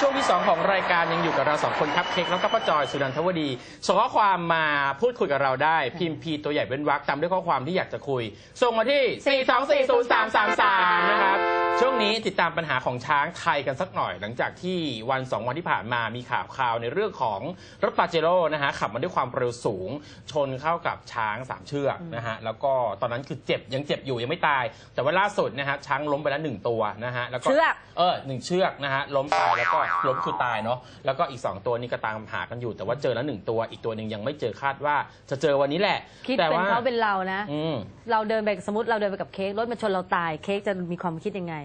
ช่วงที่ 2 ของรายการยังอยู่กับเราสองคนครับเค้กแล้วก็ป้าจอยสุนันทวดี ส่งข้อความมาพูดคุยกับเราได้ พิมพ์พีตัวใหญ่เว้นวรรคตามด้วยข้อความที่อยากจะคุย ส่งมาที่ 4240333 นะครับช่วงนี้ติดตามปัญหาของช้างไทยกันสักหน่อย หลังจากที่วัน2วันที่ผ่านมามีข่าวข่าวในเรื่องของรถปาเจโร่นะฮะขับมาด้วยความเร็วสูง ชนเข้ากับช้างสามเชือกนะฮะแล้วก็ตอนนั้นคือเจ็บยังเจ็บอยู่ยังไม่ตาย แต่ว่าล่าสุดนะฮะช้างล้มไปแล้วหนึ่งตัวนะฮะแล้วก็เชือก เออหนึ่งเชือกนะฮะล้มตายแล้วก็ล้มคือตายเนาะแล้วก็อีก2ตัวนี่ก็ตามหากันอยู่ แต่ว่าเจอแล้วหนึ่งตัวอีกตัวหนึ่งยังไม่เจอคาดว่าจะเจอวันนี้แหละคิดแต่เป็นว่าเขาเป็นเรานะ อืม เราเดินไปสมมติเราเดินไปกับเค้กรถมาชนเราตายเค้กจะมีความคิดยังไง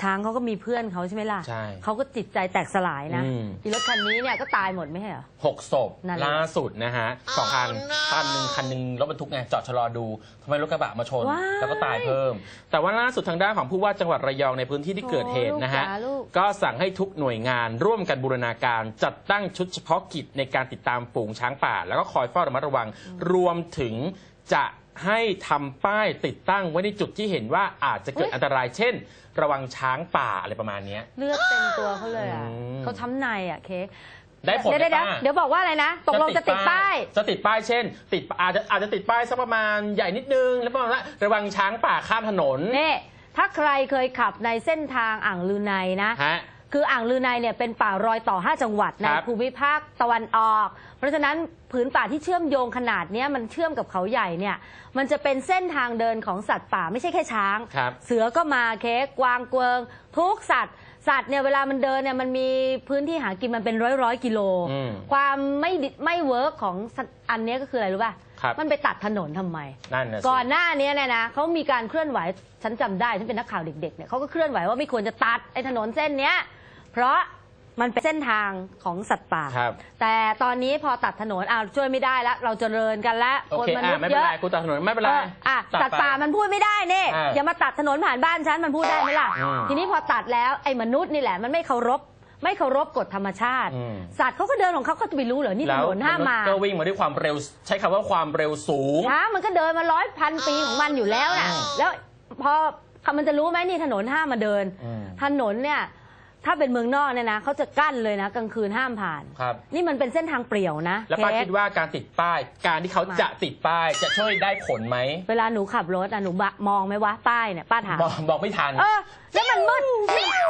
ช้างเขาก็มีเพื่อนเขาใช่ไหมล่ะใช่เขาก็จิตใจแตกสลายนะอืม อีรถคันนี้เนี่ยก็ตายหมดไม่ใช่เหรอ หกศพนั่นแหละล่าสุดนะฮะสองคันคันหนึ่งคันหนึ่งรถบรรทุกไงจอดชะลอดูทำไมรถกระบะมาชน ว้ายแล้วก็ตายเพิ่ม แต่ว่าล่าสุดทางด้านของผู้ว่าจังหวัดระยองในพื้นที่ที่เกิดเหตุนะฮะ โอ้ลูกจ๋าลูก ก็สั่งให้ทุกหน่วยงานร่วมกันบูรณาการจัดตั้งชุดเฉพาะกิจในการติดตามฝูงช้างป่า แล้วก็คอยเฝ้าระมัดระวังรวมถึงจะ ให้ทำป้ายติดตั้งไว้ในจุดที่เห็นว่าอาจจะเกิดอันตราย เช่น ระวังช้างป่าอะไรประมาณเนี้ย เลือดเต็มตัวเขาเลยอะอืม เขาช้ำในอะเค้กได้ผลเดี๋ยวไหมเดี๋ยวป้า เดี๋ยวบอกว่าอะไรนะตกลงจะติดป้าย จะติดป้ายเช่น ติดอาจจะอาจจะติดป้ายสักประมาณใหญ่นิดนึง แล้วประมาณว่าระวังช้างป่าข้ามถนนนี่ถ้าใครเคยขับในเส้นทางอ่างลือในนะ ฮะ คืออ่างลือในเนี่ยเป็นป่ารอยต่อ 5 จังหวัดในครับภูมิภาคตะวันออก เพราะฉะนั้นผืนป่าที่เชื่อมโยงขนาดเนี้ยมันเชื่อมกับเขาใหญ่เนี่ยมันจะเป็นเส้นทางเดินของสัตว์ป่าไม่ใช่แค่ช้าง ครับเสือก็มาเค้กกวางเกวิงทุกสัตว์ สัตว์เนี่ยเวลามันเดินเนี่ยมันมีพื้นที่หากินมันเป็นร้อยร้อยๆกิโล อืมความไม่ดิไม่เวิร์กของสัตว์อันเนี้ยก็คืออะไรรู้ป่ะครับ มันไปตัดถนนทำไม นั่นนะสิ ก่อนหน้านี้เนี่ยนะเขามีการเคลื่อนไหวฉันจำได้ฉันเป็นนักข่าวเด็กๆเนี่ยเขาก็เคลื่อนไหวว่าไม่ควรจะตัดไอ้ถนนเส้นเนี้ย เพราะ มันเป็นเส้นทางของสัตว์ป่า ครับ แต่ตอนนี้พอตัดถนนอ้าวช่วยไม่ได้แล้ว เราเจริญกันแล้วโอคนเคมอะนุษย์ไม่เยเป็นอะไรกูตัดถนนไม่เป็นไร เอออะตัดสัตว์ไปป่ามันพูดไม่ได้เนี่ยอ่าอย่ามาตัดถนนผ่านบ้านฉันมันพูดได้ไหมล่ะ อืมทีนี้พอตัดแล้วไอ้มนุษย์นี่แหละ มันไม่เคารพไม่เคารพกฎธรรมชาติ อืม สัตว์เขาก็เดินของเขาเขาจะไปรู้เหรอนี่ถแล้วนนห้ามมาก็วิ่งมาด้วยความเร็ว ใช้คำว่าความเร็วสูง ช้างมันก็เดินมาร้อยพันปีของมันอยู่แล้วน่ะอืมแล้วพอมันจะรู้ไหมนี่ถนนห้ามมาเดิน อืมถนนเนี่ย ถ้าเป็นเมืองนอกเนี่ยนะเขาจะกั้นเลยนะกลางคืนห้ามผ่าน ครับ นี่มันเป็นเส้นทางเปลี่ยวนะแล้วป้าเค้ก คิดว่าการติดป้าย การที่เขามาจะติดป้ายจะช่วยได้ผลไหมเวลาหนูขับรถอะหนูบะมองไหมวะป้ายเนี่ยป้าถามบอกบอกไม่ทัน เออแล้วมันมืด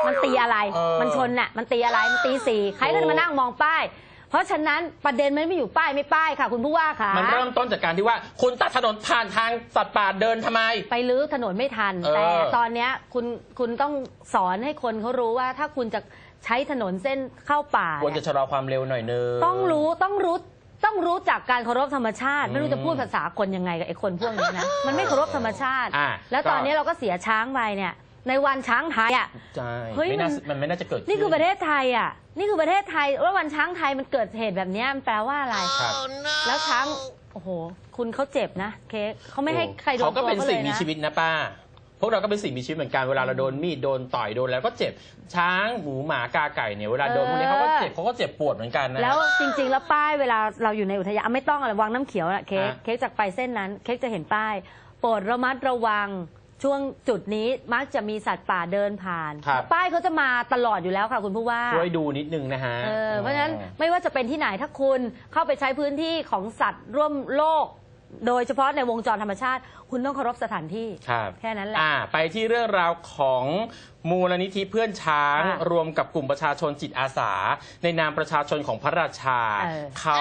มันตีอะไร เออมันชนน่ะ มันตีอะไร มันตีสี่ใครก็จะมานั่งมองป้าย เพราะฉะนั้นประเด็นมันไม่อยู่ป้ายไม่ป้ายค่ะ คุณผู้ว่าค่ะ มันเริ่มต้นจากการที่ว่า คุณตัดถนนผ่านทางสัตว์ป่าเดินทำไม ไปลื้อถนนไม่ทัน เออ แต่ตอนเนี้ยคุณคุณต้องสอนให้คนเขารู้ว่าถ้าคุณจะใช้ถนนเส้นเข้าป่าควรเนี่จะยชะลอความเร็วหน่อยนึง ต้องรู้ต้องรู้ต้องรู้จักการเคารพธรรมชาติอืมไม่รู้จะพูดภาษาคนยังไงกับไอ้คนพวกนี้นะ มันไม่เคารพธรรมชาติ อะแล้วตอนก็นี้เราก็เสียช้างไปเนี่ย ในวันช้างไทยอะ ใช่เฮ้ยไม่น่ามัน มันไม่น่าจะเกิดขึ้ นี่คือประเทศไทยอะ นี่คือประเทศไทยว่าวันช้างไทยมันเกิดเหตุแบบเนี้ยมันแปลว่าอะไร ครับ แล้วช้างโอ้โห คุณเขาเจ็บนะเค้กเขาไม่ให้ใครโดนเขาก็ตัวเป็นเขาสิ่เลงยมีนะชีวิตนะป้า พวกเราก็เป็นสิ่งมีชีวิตเหมือนกันเวลาเราโดนมีดโดนต่อยโดนแล้วก็เจ็บช้างหมูหมากาไก่เนี่ยเวลาโดนพวกนี้เขาก็เจ็บเขาก็เจ็บปวดเหมือนกันนะ แล้วจริง ๆ แล้วป้ายเวลาเราอยู่ในอุทยานไม่ต้องอะไรวังน้ำเขียวนะเค้กฮะ เค้กจากไปเส้นนั้น เค้กจะเห็นป้าย โปรดระมัดระวัง ช่วงจุดนี้มักจะมีสัตว์ป่าเดินผ่าน ครับ ป้ายเขาจะมาตลอดอยู่แล้วค่ะคุณผู้ว่า ช่วยดูนิดนึงนะฮะเออเพราะฉะนั้นไม่ว่าจะเป็นที่ไหนถ้าคุณเข้าไปใช้พื้นที่ของสัตว์ร่วมโลก โดยเฉพาะในวงจรธรรมชาติ คุณต้องเคารพสถานที่ ครับแค่นั้นแหละ อ่าไปที่เรื่องราวของมูลนิธิเพื่อนช้างค่ะรวมกับกลุ่มประชาชนจิตอาสา ในนามประชาชนของพระราชา เออ เขา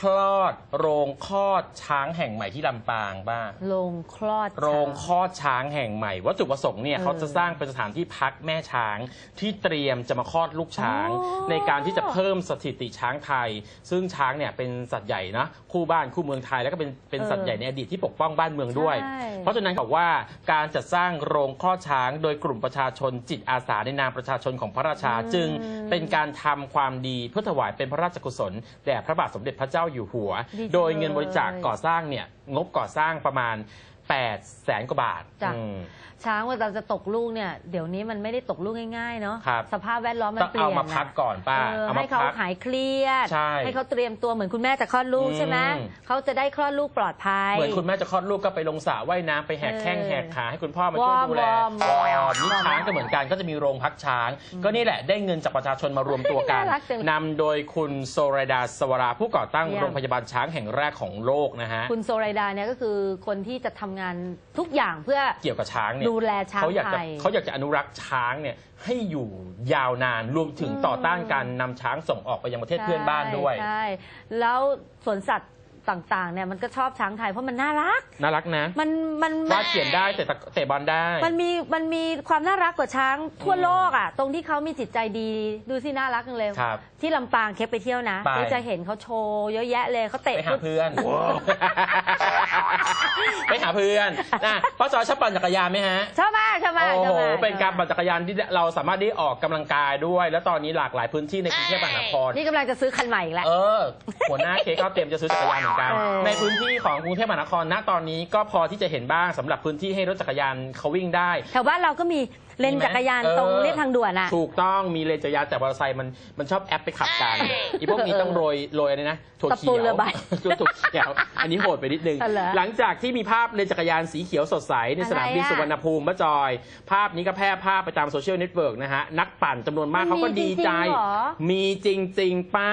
คลอดโรงคลอดช้างแห่งใหม่ที่ลำปางบ้างลงคลอด โรงช้างคลอดช้างแห่งใหม่ วัตถุประสงค์เนี่ยเออเขาจะสร้างเป็นสถานที่พักแม่ช้าง ที่เตรียมจะมาคลอดลูกช้าง อ๋อในการที่จะเพิ่มสถิติช้างไทย ซึ่งช้างเนี่ยเป็นสัตว์ใหญ่นะคู่บ้านคู่เมืองไทยแล้วก็เป็นเป็นสัตว์ใหญ่ในอดีตที่ปกป้องบ้านเมืองด้วย ใช่ เพราะฉะนั้นบอกว่าการจัดสร้างโรงคลอดช้างโดยกลุ่มประชาชนจิตอาสาในนามประชาชนของพระราชาจึงเป็นการทำความดีเพื่อถวายเป็นพระราชกุศลแด่พระบาทสมเด็จพระเจ้าอยู่หัว ดีจังโดยเงินบริจาคก่อสร้างเนี่ยงบก่อสร้างประมาณ8แสนกว่าบาทจ้ะ อืม ช้างเวลาจะตกลูกเนี่ยเดี๋ยวนี้มันไม่ได้ตกลูกง่ายๆเนาะครับ สภาพแวดล้อมมันต้องเปลี่ยนเอามาพักก่อนป้าเออเอามาให้เขาพัก หายเครียดใช่เขาเตรียมตัวเหมือนคุณแม่จะคลอดลูกอืม ใช่ไหมเขาจะได้คลอดลูกปลอดภัย เหมือนคุณแม่จะคลอดลูกก็ไปลงสระว่ายน้ำไปแหกแข้งเออแหกขาให้คุณพ่อมาช่วยวอร์มดูแลวอร์มวอร์มวอร์มนี่ช้างก็เหมือนกันก็จะมีโรงพักช้าง ก็นี่แหละได้เงินจากประชาชนมารวมตัวกันน่ารักจังนำโดยคุณโซรดาสวราผู้ก่อตั้งเยี่ยม โรงพยาบาลช้างแห่งแรกของโลกนะฮะคุณโซไรดาเนี่ยก็คือคนที่จะทำงานทุกอย่างเพื่อ เกี่ยวกับช้างเนี่ยดูแลช้างเขาอยากไทจะยเขาอยากจะอนุรักษ์ช้างเนี่ยให้อยู่ยาวนานรวมถึงอืมต่อต้านการนำช้างส่งออกไปยังประเทศเพื่อนบ้านด้วย ใช่ใช่แล้วสวนสัตว์ ต่างๆเนี่ยมันก็ชอบช้างไทยเพราะมันน่ารัก น่ารักนะมันมันวาดเขียนได้แต่ตะเตะบอลได้ มันมีมันมีความน่ารักกว่าช้างทั่วโลกอะตรงที่เขามีจิตใจดีดูสิน่ารักจังเลยครับที่ลำปางเคปไปเที่ยวนะไปเดี๋ยวจะเห็นเขาโชว์เยอะแยะเลยเขาเตะไปหาเพื่อน ไปหาเพื่อนนะป้าจอยชอบปั่นจักรยานไหมฮะ ชอบมากชอบมากโอ้ชอบโหมากเป็นการปั่นจักรยานที่เราสามารถได้ออกกำลังกายด้วย แล้วตอนนี้หลากหลายพื้นที่ในกรุงเทพมหานคร นี่กำลังจะซื้อคันใหม่อีกแล้ว เออ หัวหน้าเค้กก็เตรียมจะซื้อจักรยานเหมือนกันเออในพื้นที่ของกรุงเทพมหานครณตอนนี้ก็พอที่จะเห็นบ้างสำหรับพื้นที่ให้รถจักรยานเขาวิ่งได้ แถวบ้านเราก็มี เลนมีไหมจักรยานเออตรงเรียบทางด่วนอะถูกต้องมีเลนจักรยานแต่มอเตอร์ไซค์มันมันชอบแอปไปขับกันอีพวกนี้ต้องโรยโรยอะไรนะถั่วเขีตะปูยวเรือใบถั่วเขียวอันนี้โหดไปนิดนึงอ๋อเหรอหลังจากที่มีภาพเลนจักรยานสีเขียวสดใสในสนามบินอะไรอะสุวรรณภูมิมะจอย ภาพนี้ก็แพร่ภาพไปตามโซเชียลเน็ตเวิร์กนะฮะ นักปั่นจำนวนมากมันเขาก็มีดีใจจริงๆเหรอ มีจริง ๆ ป้า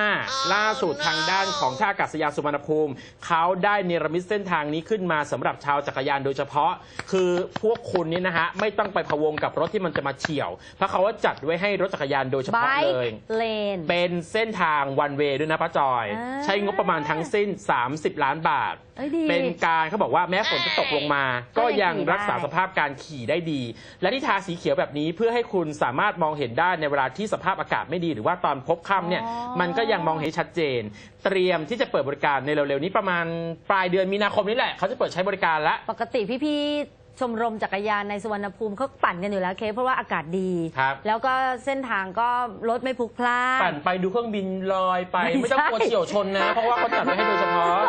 ล่าสุดทางด้านของท่าอากาศยานสุวรรณภูมิ เขาได้เนรมิตเส้นทางนี้ขึ้นมาสำหรับชาวจักรยานโดยเฉพาะ คือพวกคุณนี่นะฮะ ไม่ต้องไปพะวงกับรถที่มันจะมาเฉี่ยว เพราะเขาว่าจัดไว้ให้รถจักรยานโดยเฉไบพาะเลยค์เลน เป็นเส้นทางวันเวย์ด้วยนะป้าจอย อ่า ใช้งบประมาณทั้งสิ้น 30 ล้านบาท เอ้ยดี เป็นการเขาบอกว่าแม้ฝนจะตกลงมา ก็ก็ยัยังงขี่ได้ รักษาสภาพการขี่ได้ดี และที่ทาสีเขียวแบบนี้เพื่อให้คุณสามารถมองเห็นได้ในเวลาที่สภาพอากาศไม่ดี หรือว่าตอนพบค่ำเนี่ยอ๋อมันก็ยังมองเห็นชัดเจน เตรียมที่จะเปิดบริการในเร็วๆนี้ประมาณปลายเดือนมีนาคมนี้แหละเขาจะเปิดใช้บริการแล้วปกติพี่ๆ ชมรมจักรยานในสุวรรณภูมิเขาปั่นกันอยู่แล้วเคเพราะว่าอากาศดี ครับ แล้วก็เส้นทางก็รถไม่พลุกพล่าน ปั่นไปดูเครื่องบินลอยไป ไม่ไม่ต้องกลัวใช่เฉี่ยวชนนะ เพราะว่าเขาจัดไว้ให้โดยเฉพาะ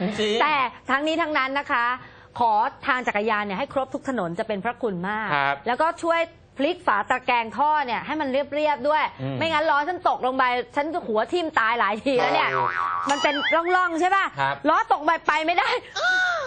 จริงๆ แต่ทั้งนี้ทั้งนั้นนะคะ ขอทางจักรยานเนี่ยให้ครบทุกถนนจะเป็นพระคุณมาก ครับแล้วก็ช่วยพลิกฝาตะแกรงท่อเนี่ยให้มันเรียบๆด้วย อืมไม่งั้นล้อฉันตกลงไป ฉันก็หัวทิ่มตายหลายทีแล้วเนี่ยโอ้มันเป็นร่องๆใช่ป่ะครับ ล้อตกไปไปไม่ได้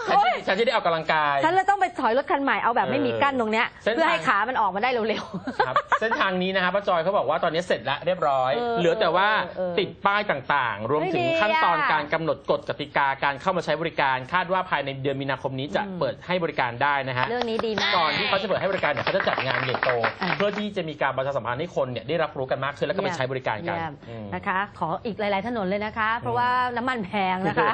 ฉันโอ๊ยที่ฉันที่ได้ออกกำลังกาย ฉันเลยต้องไปถอยรถคันใหม่เอาแบบไม่มีกั้นตรงเนี้ยเส้นทาง เพื่อให้ขามันออกมาได้เร็ว ครับเส้นทางนี้นะครับป้าจอยเขาบอกว่าตอนนี้เสร็จแล้วเรียบร้อย เออเหลือแต่ว่าเออเออติดป้ายต่างๆ รวมถึงเฮ้ยดีขั้นตอนอะการกำหนดกฎกติกาการเข้ามาใช้บริการ คาดว่าภายในเดือนมีนาคมนี้จะอืม เปิดให้บริการได้นะฮะ ๆ เรื่องนี้ดีมาก ก่อนที่เขาจะเปิดให้บริการเนี่ยเขาจะจัดงานใหญ่โต อ่าเพื่อที่จะมีการประชาสัมพันธ์ให้คนเนี่ยได้รับรู้กันมากขึ้นแล้วก็ไปใช้บริการกันเยี่ยมอืม นะคะ ขออีกหลาย ๆ ถนนเลยนะคะ เพราะว่าน้ำมันแพงนะคะ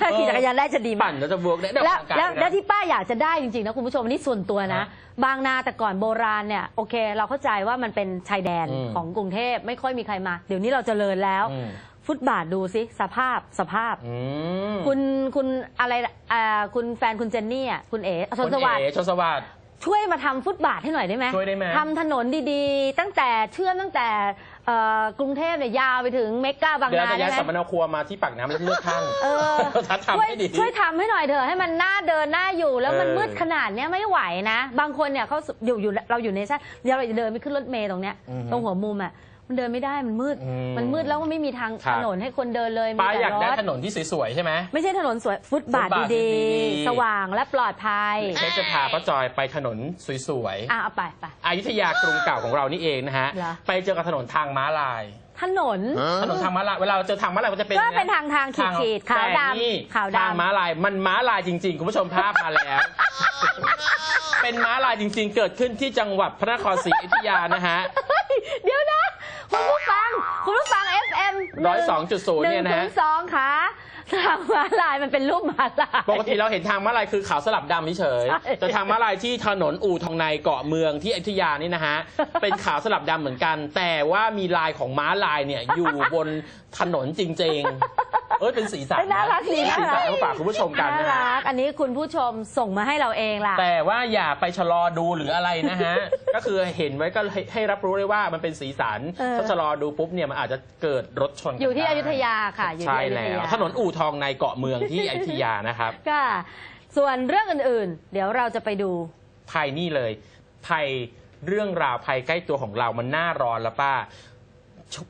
ถ้าขี่จักรยานได้จะดีมาปั่ก นแล้วจะบวกได้ได้อแล้อวกกำลังกายแล้วด้วยนะแล้วที่ป้าอยากจะได้จริงๆนะคุณผู้ชมอันนี่ส่วนตัวนะ ฮะบางนาแต่ก่อนโบราณเนี่ยโอเค เราเข้าใจว่ามันเป็นชายแดนอืมของกรุงเทพไม่ค่อยมีใครมา เดี๋ยวนี้เราเจริญแล้ว อืม ฟุตบาทดูสิสภาพสภาพ อืมคุณคุณอะไรอ่าคุณแฟนคุณเจนนี่อะคุณเอ๋ชนสวัสดิ์ คุณเอ๋ชนสวัสดิ์ ช่วยมาทำฟุตบาทให้หน่อยได้ไหมช่วยได้ไหมทำถนนดีๆ ตั้งแต่เชื่อมตั้งแต่ เอ่อกรุงเทพเนี่ยยาวไปถึงเมกาบางเดี๋ยวนาจะย้ายได้สัมมไหมนาครัวมาที่ปากน้ำแล้วเลือกข้างเออถ้าทำช่วยให้ดี ช่วยทำให้หน่อยเถอะให้มันน่าเดินน่าอยู่แล้วมันเออมืดขนาดเนี้ยไม่ไหวนะ บางคนเนี่ยเขาอยู่อยู่เราอยู่ในชาเดี๋ยวเราจะเดินไปขึ้นรถเมล์ตรงเนี้ยอือฮึ ตรงหัวมุมอะ มันเดินไม่ได้มันมืด อืมมันมืดแล้วก็ไม่มีทางครัถบนนให้คนเดินเลยมีป้าแต่อยากรได้ถถนนที่สวยๆใช่ไหม ไม่ใช่ถนนสวยฟุตบาทฟุตบาทดีดีๆ ๆ สว่างและปลอดภัยเค้กจะพาป้าจอยไปถนนสวยอะเอาไปไป ๆอยุธยากรุงเก่าของเรานี่เองนะฮะ เหรอ ไปเจอกับถนนทางม้าลาย ถนน ถนนทางม้าลายเวลาเราเจอทางม้าลายมันจะเป็นก็เป็นทางทางขีดขีดๆขาวแต่นี่ดำขาวทางดำม้าลายมันม้าลายจริงๆ คุณผู้ชมภาพมาแล้ว เป็นม้าลายจริงๆ เกิดขึ้นที่จังหวัดพระนครศรีอยุธยานะฮะ FM 102.0เนี่ยนะฮะสองค่ะทางม้าลายมันเป็นรูปม้าลายปกติเราเห็นทางม้าลายคือขาวสลับดำเฉยใช่ๆแต่ทางม้าลายที่ถนนอู่ทองในเกาะเมืองที่อยุธยานี่นะฮะเป็นขาวสลับดำเหมือนกัน แต่ว่ามีลายของม้าลายเนี่ยอยู่บนถนนจริง ๆ เอ้ยเป็นสีสันเอ้ยน่ารักดีเป็นสีน่ารัสันกมาฝากคุณผู้ชมกันน่านะฮะรัก อันนี้คุณผู้ชมส่งมาให้เราเองล่ะ แต่ว่าอย่าไปชะลอดูหรืออะไรนะฮะ ก็คือเห็นไว้ก็ให้ให้รับรู้เลยว่ามันเป็นสีสันเออ ถ้าชะลอดูปุ๊บเนี่ยมันอาจจะเกิดรถชนกันอยู่ที่ได้อยุธยาค่ะ อยู่ใช่ที่อยุธแล้วยาถนนอู่ทองในเกาะเมืองที่อยุธยานะครับ ค่ะ ส่วนเรื่องอื่นๆ เดี๋ยวเราจะไปดู ภัยนี่เลยภัยเรื่องราวภัยใกล้ตัวของเรามันหน้าร้อนแล้วป้า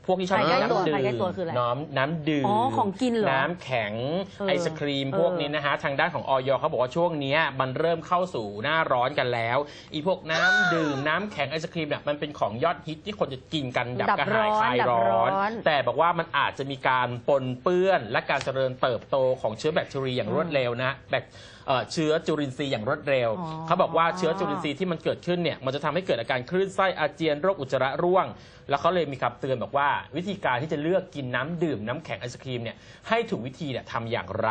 พวกที่ชอบภัยใกล้ตัวน้ำดื่ภัยใกล้มตัวคืออะไรน้ำน้ำดื่มอ๋อของกินเหรอน้ำแข็งเออไอศครีมเออพวกนี้นะฮะทางด้านของออยเขาบอกว่าช่วงเนี้ยมันเริ่มเข้าสู่หน้าร้อนกันแล้วอีพวกน้ำดื่มน้ำแข็งไอศครีมเนี่ยมันเป็นของยอดฮิตที่คนจะกินกันดับดับกระหายร้อนคลายดับร้ร้ออนนแต่บอกว่ามันอาจจะมีการปนเปื้อนและการเจริญเติบโตของเชื้อแบคทีเรียอย่างรวดเร็วนะแบคเอ่อเชื้อจุลินทรีย์อย่างรวดเร็ว อ๋อ เขาบอกว่าเชื้อจุลินทรีย์ที่มันเกิดขึ้นเนี่ยมันจะทำให้เกิดอาการคลื่นไส้อาเจียนโรคอุจจาระร่วง แล้วเขาเลยมีคำเตือนบอกว่าวิธีการที่จะเลือกกินน้ำดื่มน้ำแข็งไอศครีมเนี่ยให้ถูกวิธีเนี่ยทำอย่างไร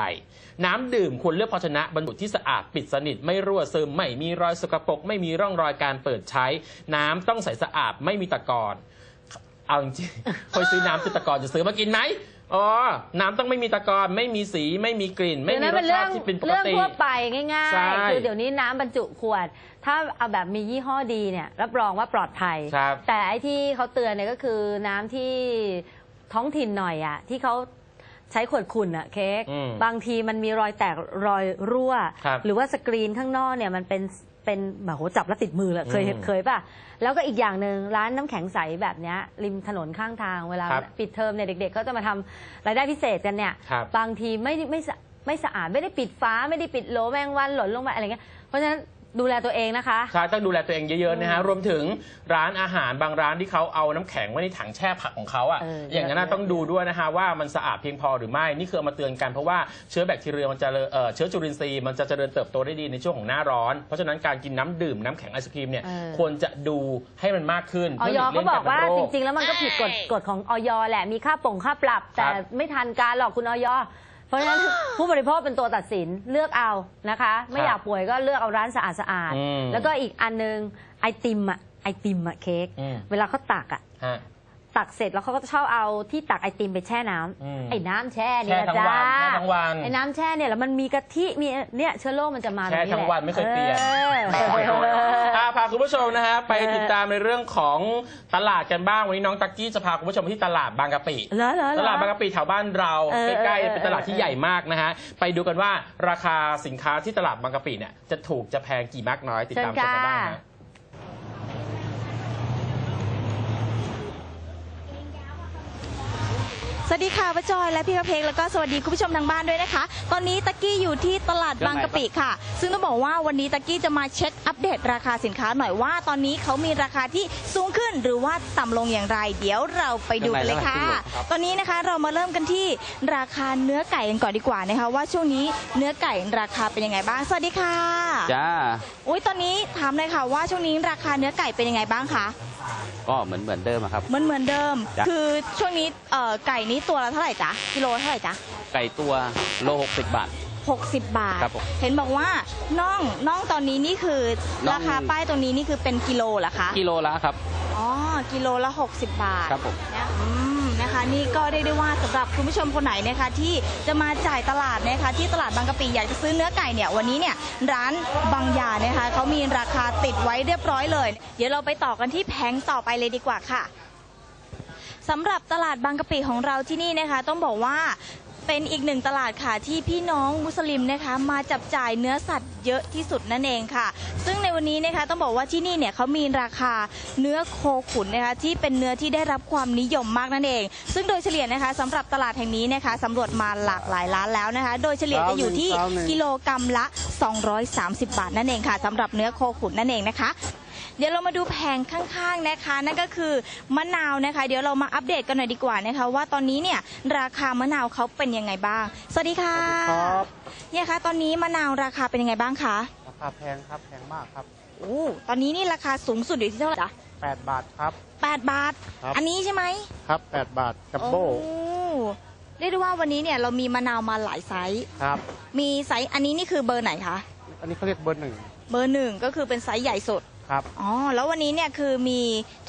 น้ำดื่มควรเลือกภาชนะบรรจุที่สะอาดปิดสนิท ไม่รั่วซึมไม่มีรอยสกปรกไม่มีร่องรอยการเปิดใช้ น้ำต้องใสสะอาดไม่มีตะกอน เอาจริงๆเคยซื้อน้ำจุดตะกอนจะซื้อมากินไหมอ๋อ น้ำต้องไม่มีตะกอนไม่มีสีไม่มีกลิ่น ไม่เดี๋ยวมีนั้นรเป็สนเรื่ชาองติที่เป็นปกเรื่องติทั่วไปง่ายใช่ๆคือเดี๋ยวนี้น้ำบรรจุขวด ถ้าเอาแบบมียี่ห้อดีเนี่ยรับรองว่าปลอดภัย ครับ แต่ไอ้ที่เขาเตือนเนี่ยก็คือน้ำที่ท้องถิ่นหน่อยอะที่เขาใช้ขวดขุ่นอะเค้กอืมบางทีมันมีรอยแตกรอยรั่ว ครับ หรือว่าสกรีนข้างนอกเนี่ยมันเป็น เป็นแบบโหจับแล้วติดมือเลยเคยอืมเคยป่ะ แล้วก็อีกอย่างหนึ่งร้านน้ำแข็งใสแบบเนี้ยริมถนนข้างทางเวลาครับปิดเทอมเนี่ยเด็ก ๆเขาจะมาทำรายได้พิเศษกันเนี่ยครับ บางทีไม่ไม่สะไม่สะอาดไม่ได้ปิดฟ้าไม่ได้ปิดโหลแมงวันหล่นลงมาอะไรเงี้ยเพราะฉะนั้น ดูแลตัวเองนะคะ ใช่ต้องดูแลตัวเองเยอะๆนะฮะรวมถึงร้านอาหารบางร้านที่เขาเอาน้ำแข็งไว้ในถังแช่ผักของเขาอะเออออย่างนั้นนะเยอะต้องดูด้วยนะฮะว่ามันสะอาดเพียงพอหรือไม่นี่คือเอามาเตือนกันเพราะว่าเชื้อแบคทีเรียมันจะเอ่อเชื้อจุลินทรีย์มันจะเจริญเติบโตได้ดีในช่วงของหน้าร้อน เพราะฉะนั้นการกินน้ำดื่มน้ำแข็งไอศครีมเนี่ยเออควรจะดูให้มันมากขึ้นออยหลีเขาลี่ยงบอกว่าเป็นโจริง ๆ แล้วมันก็ผิดกฎกฎของออยแหละมีค่าป่งค่าปรับ แต่ไม่ทันการหรอกคุณออย เพราะฉะนั้นผู้บริโภคเป็นตัวตัดสินเลือกเอานะคะ ไม่อยากป่วยก็เลือกเอาร้านสะอาดสะอาดๆอืมแล้วก็อีกอันนึงไอติมอะไอติมอะเค้กอืม เวลาเขาตักอะ ฮะ ตักเสร็จแล้วเขาก็จะชอบเอาที่ตักไอติมไปแช่น้ำอืมไอ้น้ำแช่เนี่ยแช่ทั้งจ้าวันแช่ทั้งวันไอ้น้ำแช่เนี่ยแล้วมันมีกะทิมีเนี่ยเชื้อโรคมันจะมาแช่บบทั้งแหละวันไม่เคยเปลี่ยน ออ อ่าพาคุณผู้ชมนะฮะไปติดตามในเรื่องของตลาดกันบ้างวันนี้น้องตักกี้จะพาคุณผู้ชมไปที่ตลาดบางกะปิ เหรอเหรอเหรตอลาดบางกะปิแถวบ้านเราเออใกล้เออๆเป็นตลาดที่เออใหญ่มากนะฮะไปดูกันว่าราคาสินค้าที่ตลาดบางกะปิเนี่ยจะถูกจะแพงกี่มากน้อยติดตามชมกันได้ฮะ สวัสดีค่ะป้าจอยและพี่กระเพกแล้วก็สวัสดีคุณผู้ชมทางบ้านด้วยนะคะ ตอนนี้ตะกี้อยู่ที่ตลาดบางกะปิค่ะ ซึ่งต้องบอกว่าวันนี้ตะกี้จะมาเช็คอัปเดตราคาสินค้าหน่อยว่า ตอนนี้เขามีราคาที่สูงขึ้นหรือว่าต่ำลงอย่างไร เดี๋ยวเราไปดูกันเลยค่ะ ตอนนี้นะคะเรามาเริ่มกันที่ราคาเนื้อไก่กันก่อนดีกว่านะคะว่าช่วงนี้เนื้อไก่ราคาเป็นยังไงบ้าง สวัสดีค่ะจ้าอุ้ยตอนนี้ถามเลยค่ะว่าช่วงนี้ราคาเนื้อไก่เป็นยังไงบ้างคะ ก็เหมือนเหมือนเดิมอะครับ เหมือนเหมือนเดิม จ้ะ คือช่วงนี้เอ่อไก่นี้ตัวละเท่าไหร่จ๊ะกิโลเท่าไหร่จ๊ะไก่ตัวโลหกสิบบาท 60 บาท ครับผมเห็นบอกว่าน่องน่องตอนนี้นี่คือน่อง ราคาป้ายตรงนี้นี่คือเป็นกิโลเหรอคะกิโลละครับ อ๋อกิโลละ 60 บาทครับผมนะอืม นะคะ นี่ก็เรียกได้ว่าสำหรับคุณผู้ชมคนไหนนะคะที่จะมาจ่ายตลาดนะคะที่ตลาดบางกะปิอยากจะซื้อเนื้อไก่เนี่ยวันนี้เนี่ยร้านบางยานะคะเขามีราคาติดไว้เรียบร้อยเลย เดี๋ยวเราไปต่อกันที่แผงต่อไปเลยดีกว่าค่ะสำหรับตลาดบางกะปิของเราที่นี่นะคะ ต้องบอกว่า เป็นอีกหนึ่งตลาดค่ะที่พี่น้องมุสลิมนะคะ มาจับจ่ายเนื้อสัตว์เยอะที่สุดนั่นเองค่ะ ซึ่งในวันนี้นะคะต้องบอกว่าที่นี่เนี่ยเขามีราคาเนื้อโคขุนนะคะที่เป็นเนื้อที่ได้รับความนิยมมากนั่นเอง ซึ่งโดยเฉลี่ยนะคะสำหรับตลาดแห่งนี้นะคะสำรวจมาหลากหลายร้านแล้วนะคะ โดยเฉลี่ยจะอยู่ที่กิโลกรรัมละ 230 บาทนั่นเองค่ะสำหรับเนื้อโคขุนนั่นเองนะคะ เดี๋ยวเรามาดูแผงข้างๆนะคะ นั่นก็คือมะนาวนะคะ เดี๋ยวเรามาอัปเดตกันหน่อยดีกว่านะคะ ว่าตอนนี้เนี่ยราคามะนาวเขาเป็นยังไงบ้าง สวัสดีค่ะครับเนี่ยคะตอนนี้มะนาวราคาเป็นยังไงบ้างคะราคาแพงครับแพงมากครับโอ้ตอนนี้นี่ราคาสูงสุดอยู่ที่เท่าไหร่จ๊ะ8บาทครับแปดบาท ครับ อันนี้ใช่ไหมครับ 8 บาทจัมโบ้โอ้เรียกได้ว่าวันนี้เนี่ยเรามีมะนาวมาหลายไซส์ ครับ มีไซส์อันนี้นี่คือเบอร์ไหนคะ อันนี้เขาเรียกเบอร์หนึ่งเบอร์หนึ่งก็คือเป็นไซส์ใหญ่สุด ครับอ๋อแล้ววันนี้เนี่ยคือมี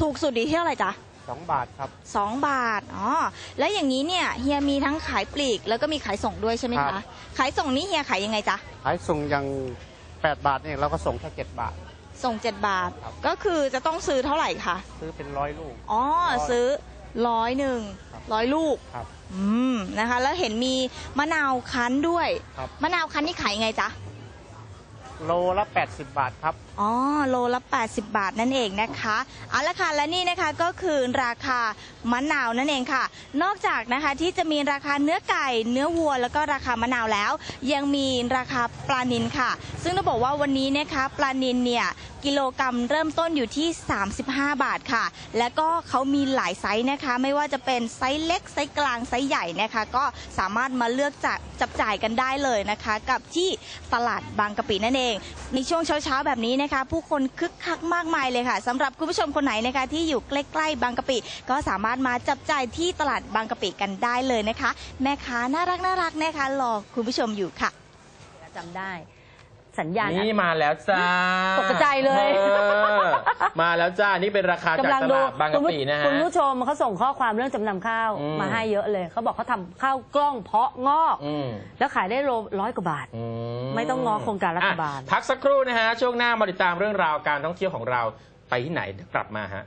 ถูกสุดอยู่ที่เท่าไหร่จ๊ะ2บาทครับสองบาทอ๋อแล้วอย่างนี้เนี่ยเฮียมีทั้งขายปลีก แล้วก็มีขายส่งด้วยใช่ไหมครัคะบ ขายส่งนี่เฮียขายยังไงจ๊ะขายส่งอย่าง8บาทเนี่ยเราก็ส่งแค่7บาท ส่ง7บาท ครับ ก็คือจะต้องซื้อเท่าไหร่คะซื้อเป็นร้อยลูก อ๋อร้อยซื้อร้อยหนึ่งครับ ร้อยลูกครับ อืมนะคะ แล้วเห็นมีมะนาวคั้นด้วย ครับ มะนาวคั้นนี่ขายยังไงจ๊ะโลละ 80 บาทครับ อ๋อ โลละ 80 บาทนั่นเองนะคะ เอาละค่ะ และนี่นะคะก็คือราคามะนาวนั่นเองค่ะ นอกจากนะคะที่จะมีราคาเนื้อไก่เนื้อวัว แล้วก็ราคามะนาวแล้ว ยังมีราคาปลานิลค่ะ ซึ่งต้องบอกว่าวันนี้นะคะปลานิลเนี่ยกิโลกรรัมเริ่มต้นอยู่ที่ 35 บาทค่ะ แล้วก็เขามีหลายไซส์นะคะ ไม่ว่าจะเป็นไซส์เล็กไซส์กลางไซส์ใหญ่นะคะ ก็สามารถมาเลือกจับจับจ่ายกันได้เลยนะคะ กับที่ตลาดบางกะปินั่นเอง ในช่วงเช้าๆแบบนี้นะคะผู้คนคึกคักมากมายเลยค่ะสำหรับคุณผู้ชมคนไหนนะคะที่อยู่ใกล้ๆบางกะปิ ก็สามารถมาจับจ่ายที่ตลาดบางกะปิกันได้เลยนะคะ แม่ค้าน่ารักน่ารักนะคะรอคุณผู้ชมอยู่ค่ะจำได้ สัญญาณ นี่มาแล้วจ้าตกใจเลยออมาแล้วจ้า นี่เป็นราคาจากกำลังตดูลาดบางกะปินะฮะคุณผู้ชมเขาส่งข้อความเรื่องจำนำข้าวอืมมาให้เยอะเลย เขาบอกเขาทำข้าวกล้องเพาะงอกอืมแล้วขายได้โลร้อยกว่าบาทอืไม่ต้องง้อโครงการรัฐบาลอะพักสักครู่นะฮะ ช่วงหน้ามาติดตามเรื่องราวการท่องเที่ยวของเราไปที่ไหนเดี๋ยวกลับมาฮะ